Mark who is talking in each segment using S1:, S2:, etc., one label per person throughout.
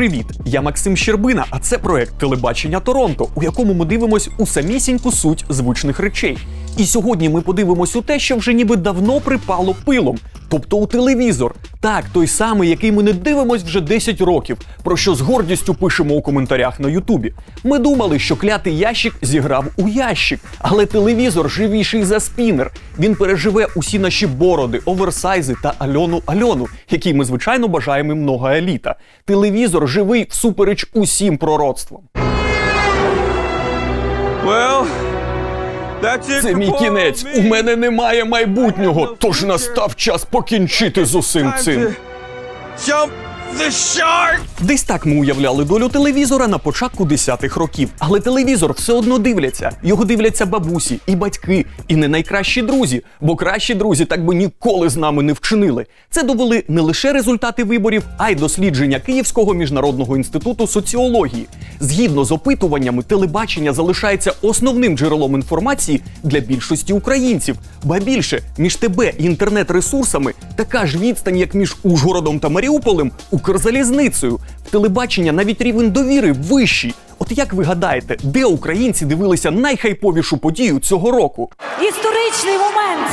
S1: Привіт! Я Максим Щербина, а це проект Телебачення Торонто, у якому ми дивимось у самісіньку суть звучних речей. І сьогодні ми подивимось у те, що вже ніби давно припало пилом, тобто у телевізор. Так, той самий, який ми не дивимось вже 10 років, про що з гордістю пишемо у коментарях на Ютубі. Ми думали, що клятий ящик зіграв у ящик, але телевізор живіший за спінер. Він переживе усі наші бороди, оверсайзи та Альону Альону, якій ми звичайно бажаємо много еліта. Телевізор живий всупереч усім пророцтвам.
S2: Well,
S1: Це мій кінець. У мене немає майбутнього. Тож настав час покінчити з усім цим.
S2: The shark!
S1: Десь так ми уявляли долю телевізора на початку десятих років. Але телевізор все одно дивляться. Його дивляться бабусі і батьки, і не найкращі друзі, бо кращі друзі так би ніколи з нами не вчинили. Це довели не лише результати виборів, а й дослідження Київського міжнародного інституту соціології. Згідно з опитуваннями, телебачення залишається основним джерелом інформації для більшості українців. Ба більше між ТБ і інтернет-ресурсами така ж відстань, як між Ужгородом та Маріуполем, Укрзалізницею. В телебачення навіть рівень довіри вищий. От як ви гадаєте, де українці дивилися найхайповішу подію цього року?
S3: Історичний момент.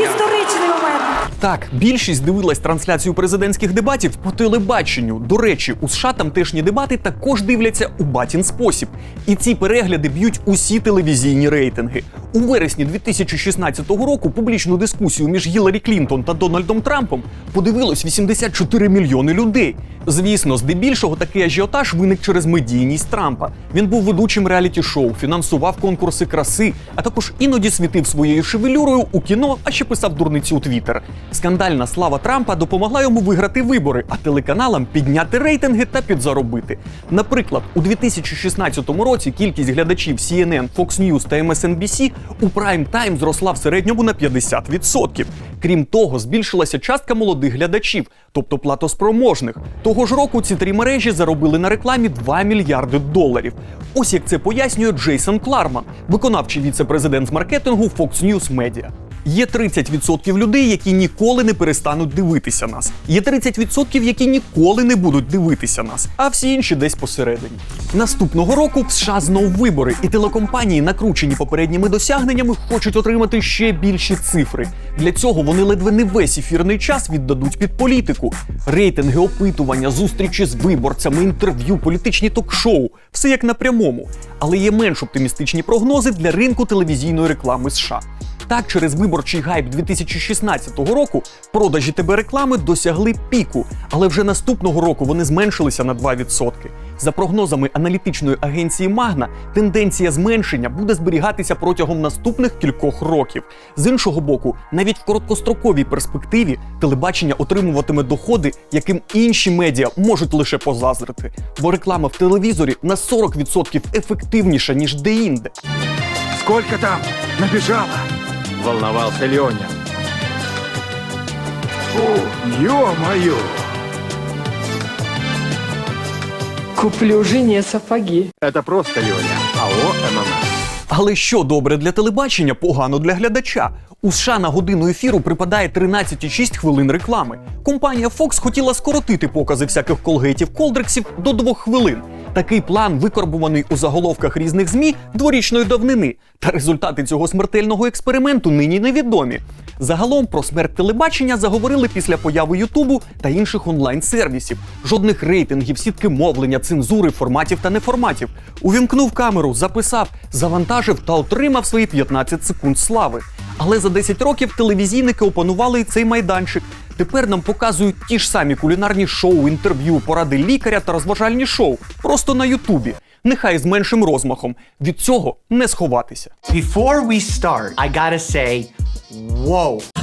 S3: Історичний момент.
S1: Так, більшість дивилась трансляцію президентських дебатів по телебаченню. До речі, у США тамтешні дебати також дивляться у батін спосіб. І ці перегляди б'ють усі телевізійні рейтинги. У вересні 2016 року публічну дискусію між Гіларі Клінтон та Дональдом Трампом подивилось 84 мільйони людей. Звісно, здебільшого такий ажіотаж виник через медійність Трампа. Він був ведучим реаліті-шоу, фінансував конкурси краси, а також іноді світив своєю шевелюрою у кіно, а ще писав дурниці у Твіттер. Скандальна слава Трампа допомогла йому виграти вибори, а телеканалам підняти рейтинги та підзаробити. Наприклад, у 2016 році кількість глядачів CNN, Fox News та MSNBC у прайм тайм зросла в середньому на 50%. Крім того, збільшилася частка молодих глядачів, тобто платоспроможних. Того ж року ці три мережі заробили на рекламі 2 мільярди доларів. Ось як це пояснює Джейсон Кларман, виконавчий віце-президент з маркетингу Fox News Media. Є 30% людей, які ніколи не перестануть дивитися нас. Є 30%, які ніколи не будуть дивитися нас, а всі інші десь посередині. Наступного року в США знов вибори, і телекомпанії, накручені попередніми досягненнями, хочуть отримати ще більші цифри. Для цього вони ледве не весь ефірний час віддадуть під політику. Рейтинги, опитування, зустрічі з виборцями, інтерв'ю, політичні ток-шоу все як на прямому. Але є менш оптимістичні прогнози для ринку телевізійної реклами США. Так, через виборчий гайп 2016 року продажі ТБ реклами досягли піку, але вже наступного року вони зменшилися на 2%. За прогнозами аналітичної агенції Магна, тенденція зменшення буде зберігатися протягом наступних кількох років. З іншого боку, навіть в короткостроковій перспективі телебачення отримуватиме доходи, яким інші медіа можуть лише позазрити. Бо реклама в телевізорі на 40% ефективніша ніж деінде.
S4: Сколько там набежало?
S2: Волновался Леня.
S4: Фу, ё-моё!
S5: Куплю жене сапоги.
S2: Это просто Леня. АО ММС.
S1: Але що добре для телебачення, погано для глядача. У США на годину ефіру припадає 13,6 хвилин реклами. Компанія Fox хотіла скоротити покази всяких колгейтів колдрексів до двох хвилин. Такий план викорбуваний у заголовках різних змі дворічної давнини. Та результати цього смертельного експерименту нині невідомі. Загалом про смерть телебачення заговорили після появи Ютубу та інших онлайн-сервісів. Жодних рейтингів, сітки мовлення, цензури, форматів та неформатів. Увімкнув камеру, записав, завантажив та отримав свої 15 секунд слави. Але за 10 років телевізійники опанували і цей майданчик. Тепер нам показують ті ж самі кулінарні шоу, інтерв'ю, поради лікаря та розважальні шоу. Просто на Ютубі. Нехай з меншим розмахом. Від цього не сховатися.
S6: Before we start, I gotta say, whoa.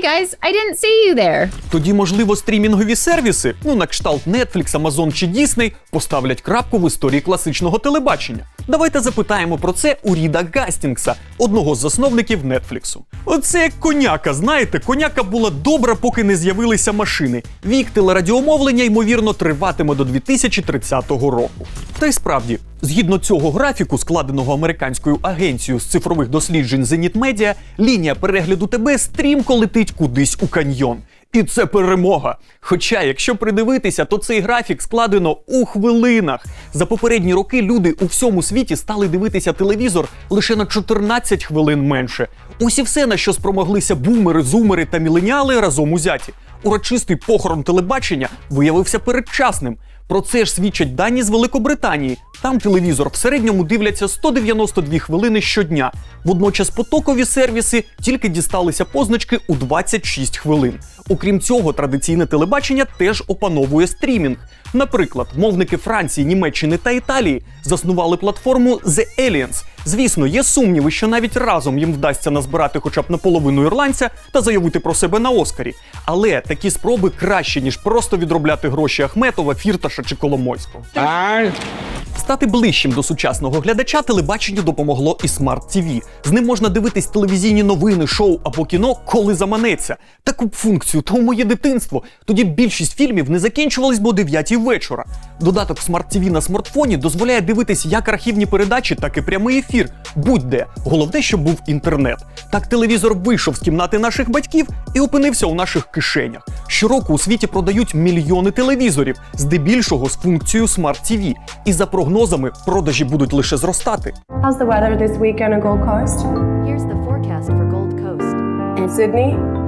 S7: Hi guys. I didn't see you there.
S1: Тоді, можливо, стрімінгові сервіси, ну на кшталт Netflix, Amazon чи Disney, поставлять крапку в історії класичного телебачення. Давайте запитаємо про це у Ріда Гастінгса, одного з засновників Нетфліксу. Оце як коняка, знаєте, коняка була добра, поки не з'явилися машини. Вік телерадіомовлення, ймовірно, триватиме до 2030 року. Та й справді, згідно цього графіку, складеного американською агенцією з цифрових досліджень Зеніт Медіа, лінія перегляду ТБ стрімко летить кудись у каньйон. І це перемога. Хоча, якщо придивитися, то цей графік складено у хвилинах. За попередні роки люди у всьому світі стали дивитися телевізор лише на 14 хвилин менше. Ось і все, на що спромоглися бумери, зумери та міленіали разом узяті. Урочистий похорон телебачення виявився передчасним. Про це ж свідчать дані з Великобританії. Там телевізор в середньому дивляться 192 хвилини щодня. Водночас потокові сервіси тільки дісталися позначки у 26 хвилин. Окрім цього, традиційне телебачення теж опановує стрімінг. Наприклад, мовники Франції, Німеччини та Італії заснували платформу The Aliens. Звісно, є сумніви, що навіть разом їм вдасться назбирати хоча б наполовину ірландця та заявити про себе на Оскарі. Але такі спроби краще, ніж просто відробляти гроші Ахметова, Фірташа чи Коломойського. Стати ближчим до сучасного глядача телебаченню допомогло і Smart TV. З ним можна дивитись телевізійні новини, шоу або кіно, коли заманеться. Таку б функцію, то моє дитинство. Тоді більшість фільмів не закінчувались бо 9 вечора. Додаток Smart TV на смартфоні дозволяє дивитись як архівні передачі, так і прямий ефір. Будь-де. Головне, щоб був інтернет. Так телевізор вийшов з кімнати наших батьків і опинився у наших кишенях. Щороку у світі продають мільйони телевізорів, здебільшого з функцією Smart TV. І за прогнозами продажі будуть лише зростати.
S8: How's the weather this weekend in Gold Coast?
S9: Here's the forecast for Gold Coast.
S8: In
S9: Sydney?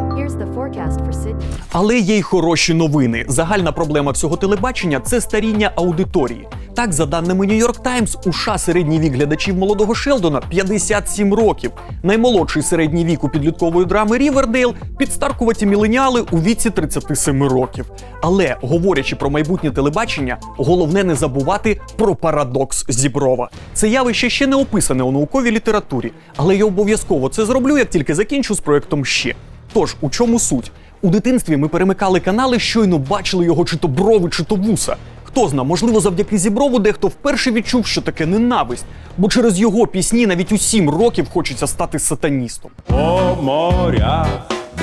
S1: Але є й хороші новини. Загальна проблема всього телебачення це старіння аудиторії. Так, за даними New York Times, у США середній вік глядачів молодого Шелдона 57 років. Наймолодший середній вік у підліткової драми Рівердейл підстаркуваті міленіали у віці 37 років. Але говорячи про майбутнє телебачення, головне не забувати про парадокс Зіброва. Це явище ще не описане у науковій літературі, але я обов'язково це зроблю, як тільки закінчу з проектом ще. Тож, у чому суть? У дитинстві ми перемикали канали, щойно бачили його чи то брови, чи то вуса. Хто зна, можливо, завдяки зіброву дехто вперше відчув, що таке ненависть, бо через його пісні навіть у сім років хочеться стати сатаністом.
S10: По морях,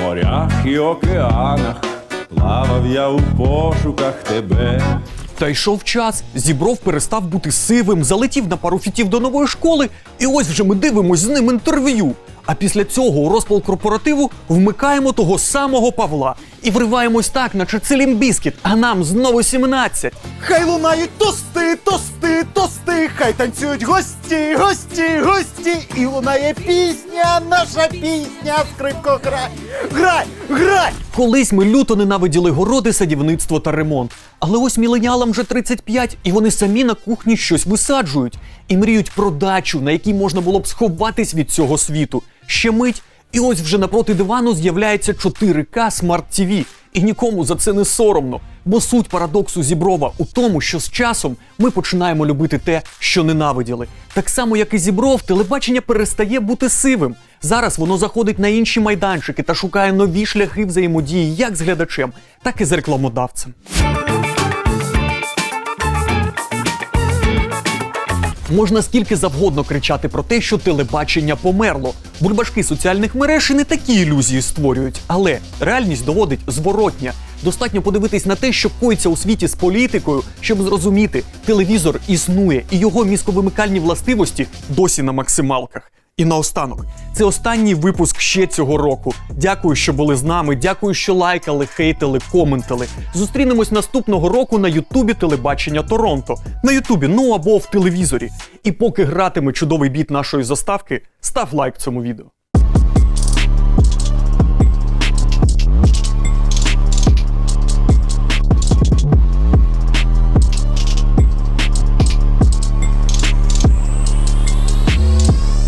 S10: морях і океанах плавав я у пошуках тебе.
S1: Та йшов час, зібров перестав бути сивим, залетів на пару фітів до нової школи, і ось вже ми дивимось з ним інтерв'ю. А після цього у розпал корпоративу вмикаємо того самого Павла і вриваємось так, наче це лімбіскіт, а нам знову 17.
S11: Хай лунають тости, тости, тости, хай танцюють гості, гості, гості, і лунає пісня, наша пісня, скрипко грай, грай, грай!
S1: Колись ми люто ненавиділи городи, садівництво та ремонт. Але ось міленіалам вже 35, і вони самі на кухні щось висаджують і мріють про дачу, на якій можна було б сховатись від цього світу. Ще мить, і ось вже напроти дивану з'являється 4К Smart TV. І нікому за це не соромно. Бо суть парадоксу Зіброва у тому, що з часом ми починаємо любити те, що ненавиділи. Так само, як і Зібров, телебачення перестає бути сивим. Зараз воно заходить на інші майданчики та шукає нові шляхи взаємодії як з глядачем, так і з рекламодавцем. Можна скільки завгодно кричати про те, що телебачення померло. Бульбашки соціальних мереж і не такі ілюзії створюють, але реальність доводить зворотня. Достатньо подивитись на те, що коїться у світі з політикою, щоб зрозуміти, телевізор існує і його мізковимикальні властивості досі на максималках. І наостанок, це останній випуск ще цього року. Дякую, що були з нами. Дякую, що лайкали, хейтили, коментили. Зустрінемось наступного року на Ютубі телебачення Торонто. На Ютубі, ну або в телевізорі. І поки гратиме чудовий біт нашої заставки, став лайк цьому відео.